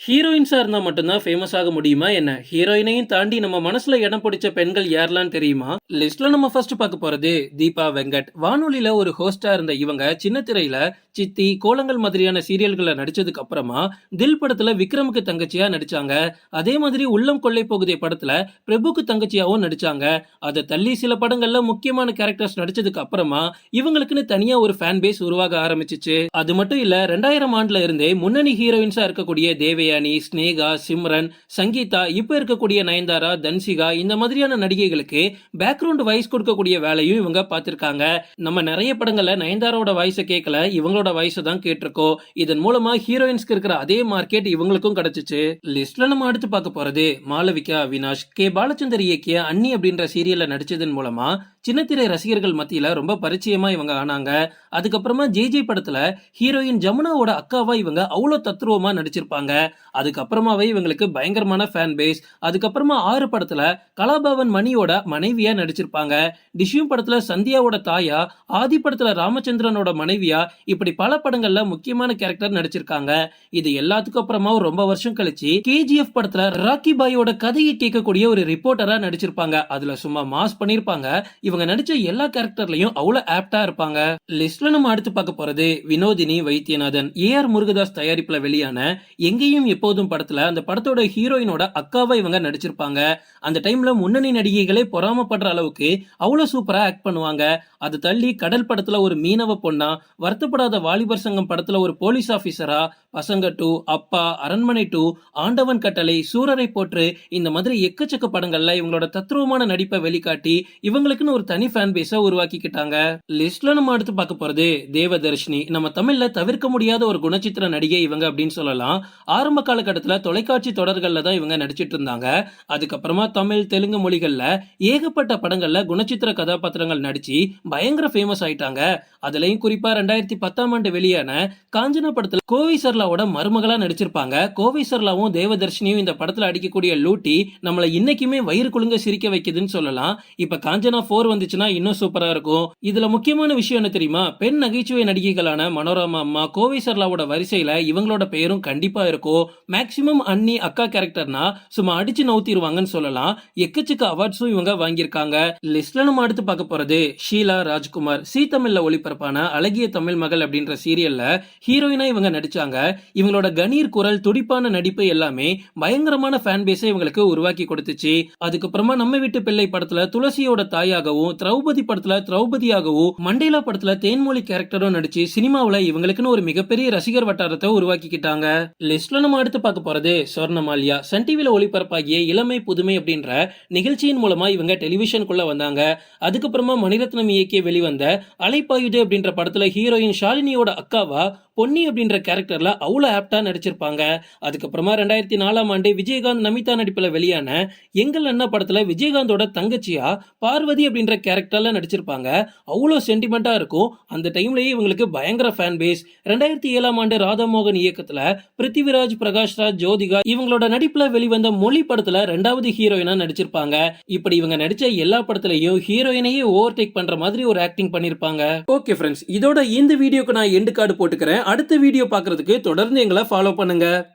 ஹீரோயின்ஸா இருந்தா மட்டும் தான் ஃபேமஸ் ஆக முடியுமா என்ன? ஹீரோயினையும் தாண்டி நம்ம மனசுல இடம் பிடிச்ச பெண்கள் யாரெல்லாம் தெரியுமா? லிஸ்ட்ல நம்ம ஃபர்ஸ்ட் பார்க்க போறது தீபா வெங்கட். வானொலியில ஒரு ஹோஸ்டா இருந்த இவங்க சின்ன திரையில் சித்தி, கோலங்கள் மாதிரியான சீரியல்களில் நடிச்சதுக்கு அப்புறமா தில் படத்துல விக்ரமுக்கு தங்கச்சியா நடிச்சாங்க. அதே மாதிரி உள்ளம் கொள்ளை போகுதே படத்துல பிரபுக்கு தங்கச்சியாவும் நடிச்சாங்க. அதை தள்ளி சில படங்கள்ல முக்கியமான கேரக்டர்ஸ் நடிச்சதுக்கு அப்புறமா இவங்களுக்குன்னு தனியா ஒரு ஃபேன் பேஸ் உருவாக ஆரம்பிச்சிச்சு அது மட்டும் இல்ல 2000 ஆண்டுல இருந்தே முன்னணி ஹீரோயின்ஸா இருக்கக்கூடிய கல்யாணி ஸ்னேகா, சிம்ரன், சங்கீதா, இப்போ இருக்கக்கூடிய நயன்தாரா, தன்சிகா இந்த மாதிரியான நடிகைகளுக்கு பேக்ரவுண்ட் வாய்ஸ் கொடுக்கக்கூடிய வேலையும் இவங்க பார்த்திருக்காங்க. நம்ம நிறைய படங்கள்ல நயன்தாரோட வாய்ஸை கேட்கல இவங்களோட வாய்ஸை தான் கேட்டிருக்கோம். இதன் மூலமா ஹீரோயின்ஸ்க்கு இருக்கிற அதே மார்க்கெட் இவங்களுக்கும் கிடைச்சிச்சு. லிஸ்ட்ல நம்ம அடுத்து பார்க்க போறது மாளவிகா அவினாஷ். கே பாலச்சந்தர் இயக்கிய அண்ணி அப்படின்ற சீரியல்ல நடிச்சதன் மூலமா சின்னத்திரை ரசிகர்கள் மத்தியில ரொம்ப பரிச்சயமா இவங்க ஆனாங்க. அதுக்கப்புறமா ஜேஜே படத்துல ஹீரோயின் ஜமுனாவோட அக்காவா இவங்க அவ்வளோ தத்ரூபமா நடிச்சிருப்பாங்க. அதுக்கப்புறமாவே இவங்களுக்கு பயங்கரமான ஃபேன் பேஸ். அதுக்கப்புறமா ஆறு படத்துல கலாபவன் மணியோட மனைவியா நடிச்சிருப்பாங்க. டிஷ்யூம் படத்துல சந்தியாவோட தாயா, ஆதி படத்துல ராமச்சந்திரனோட மனைவியா இப்படி பல படங்கள்ல முக்கியமான கேரக்டர் நடிச்சிருக்காங்க. இது எல்லாத்துக்கும் அப்புறமா ஒரு ரொம்ப வருஷம் கழிச்சு கேஜிஎஃப் படத்துல ராக்கி பாயோட கதையை கேட்கக்கூடிய ஒரு ரிப்போர்ட்டரா நடிச்சிருப்பாங்க. அதுல சும்மா மாஸ் பண்ணிருப்பாங்க. இவங்க நடிச்ச எல்லா கேரக்டர்லயும் அவ்வளவு ஆப்டா இருப்பாங்க. லிஸ்ட்ல நம்ம அடுத்து பார்க்க போறது வினோதினி வைத்தியநாதன். ஏ ஆர் முருகதாஸ் தயாரிப்புல வெளியான எங்கேயும் எப்போதும் படத்துல அந்த படத்தோட ஹீரோயினோட அக்காவை இவங்க நடிச்சிருப்பாங்க. அந்த டைம்ல முன்னணி நடிகைகளே பொறாமப்படுற அளவுக்கு அவ்வளவு சூப்பரா ஆக்ட் பண்ணுவாங்க. அது தள்ளி கடல் படத்துல ஒரு மீனவ பொண்ணா, வருத்தப்படாத வாலிபர் சங்கம் படத்துல ஒரு போலீஸ் ஆபீசரா, பசங்க டூ, அப்பா, அரண்மனை டூ, ஆண்டவன் கட்டளை, சூரரை போற்று இந்த மாதிரி எக்கச்சக்க படங்கள்ல இவங்களோட தத்ரூபமான நடிப்பை வெளிக்காட்டி இவங்களுக்குன்னு ஒரு தனி ஃபேன் பேஸ உருவாக்கிக்கிட்டாங்க. லிஸ்ட்ல நம்ம அடுத்து பார்க்க போறது தேவதர்ஷினி. நம்ம தமிழ்ல தவிர்க்க முடியாத ஒரு குணச்சித்திர நடிகை இவங்க அப்படின்னு சொல்லலாம். ஆரம்ப காலகட்டத்துல தொலைக்காட்சி தொடர்கள்ல தான் இவங்க நடிச்சிட்டு இருந்தாங்க. அதுக்கப்புறமா தமிழ், தெலுங்கு மொழிகள்ல ஏகப்பட்ட படங்கள்ல குணச்சித்திர கதாபாத்திரங்கள் நடிச்சு பயங்கர ஃபேமஸ் ஆயிட்டாங்க. அதுலயும் குறிப்பா 2010ஆம் ஆண்டு வெளியான காஞ்சனா படத்துல கோவை சர்லாவோட மருமகளா நடிச்சிருப்பாங்க. கோவை சர்லாவும் தேவதர்ஷினியும் இந்த படத்துல அடிக்கக்கூடிய லூட்டி நம்மளை இன்னைக்குமே வயிறு குலுங்க சிரிக்க வைக்குதுன்னு சொல்லலாம். இப்ப காஞ்சனா போர் வந்துச்சுன்னா இன்னும் சூப்பரா இருக்கும். இதுல முக்கியமான விஷயம் என்ன தெரியுமா? பெண் நகைச்சுவை நடிகைகளான மனோரமா அம்மா, கோவை சர்லாவோட வரிசையில இவங்களோட பெயரும் கண்டிப்பா இருக்கும். மேக்சிமம் அண்ணி, அக்கா கேரக்டர்னா சும்மா அடிச்சு நவுத்திடுவாங்கன்னு சொல்லலாம். எக்கச்சக்க அவார்ட்ஸும் இவங்க வாங்கியிருக்காங்க. லிஸ்ட்ல நம்ம அடுத்து பார்க்க போறது ஷீலா ராஜ்குமார். சி தமிழ்ல ஒளிபரப்பான அழகிய தமிழ் மகள் அப்படின்ற சீரியல்ல ஹீரோயினா இவங்க நடிச்சாங்க. இவங்களோட கணீர் குரல், துடிப்பான நடிப்பு எல்லாமே பயங்கரமான ஃபேன் பேஸை இவங்களுக்கு உருவாக்கி கொடுத்துச்சு. அதுக்கப்புறமா நம்ம வீட்டு பிள்ளை படத்துல துளசியோட தாயாகவும், திரௌபதி படத்துல திரௌபதியாகவும், மண்டேலா படத்துல தேன்மொழி கேரக்டரும் நடிச்சு சினிமாவில இவங்களுக்குன்னு ஒரு மிகப்பெரிய ரசிகர் வட்டாரத்தை உருவாக்கிக்கிட்டாங்க. லிஸ்ட்ல நம்ம அடுத்து பார்க்க போறது சொர்ணமாலியா. சன் டிவில ஒளிபரப்பாகிய இளமை புதுமை அப்படின்ற நிகழ்ச்சியின் மூலமா இவங்க டெலிவிஷனுக்குள்ள வந்தாங்க. அதுக்கப்புறமா மணிரத்னம் இயக்கிய வெளிவந்த அலைப்பாயுதே அப்படின்ற படத்துல ஹீரோயின் ஷாலினியோட அக்காவா பொன்னி அப்படின்ற கேரக்டர்ல அவ்வளோ ஆப்டா நடிச்சிருப்பாங்க. அதுக்கப்புறமா 2004ஆம் ஆண்டு விஜயகாந்த், நமிதா நடிப்புல வெளியான எங்கள் அண்ணா படத்துல விஜயகாந்தோட தங்கச்சியா பார்வதி அப்படின்ற கேரக்டர்ல நடிச்சிருப்பாங்க. அவ்வளோ சென்டிமெண்டா இருக்கும். அந்த டைம்லயே இவங்களுக்கு பயங்கர ஃபேன் பேஸ். 2007ஆம் ஆண்டு ராதாமோகன் இயக்கத்துல பிருத்திவிராஜ், பிரகாஷ்ராஜ், ஜோதிகா இவங்களோட நடிப்புல வெளிவந்த மொழி படத்துல ரெண்டாவது ஹீரோயினா நடிச்சிருப்பாங்க. இப்படி இவங்க நடிச்ச எல்லா படத்துலயும் ஹீரோயினையே ஓவர்டேக் பண்ற மாதிரி ஒரு ஆக்டிங் பண்ணிருப்பாங்க. ஓகே ஃப்ரெண்ட்ஸ் இதோட இந்த வீடியோக்கு நான் எண்டு கார்டு போட்டுக்கிறேன். அடுத்த வீடியோ பாக்குறதுக்கு தொடர்ந்து எங்களை ஃபாலோ பண்ணுங்க.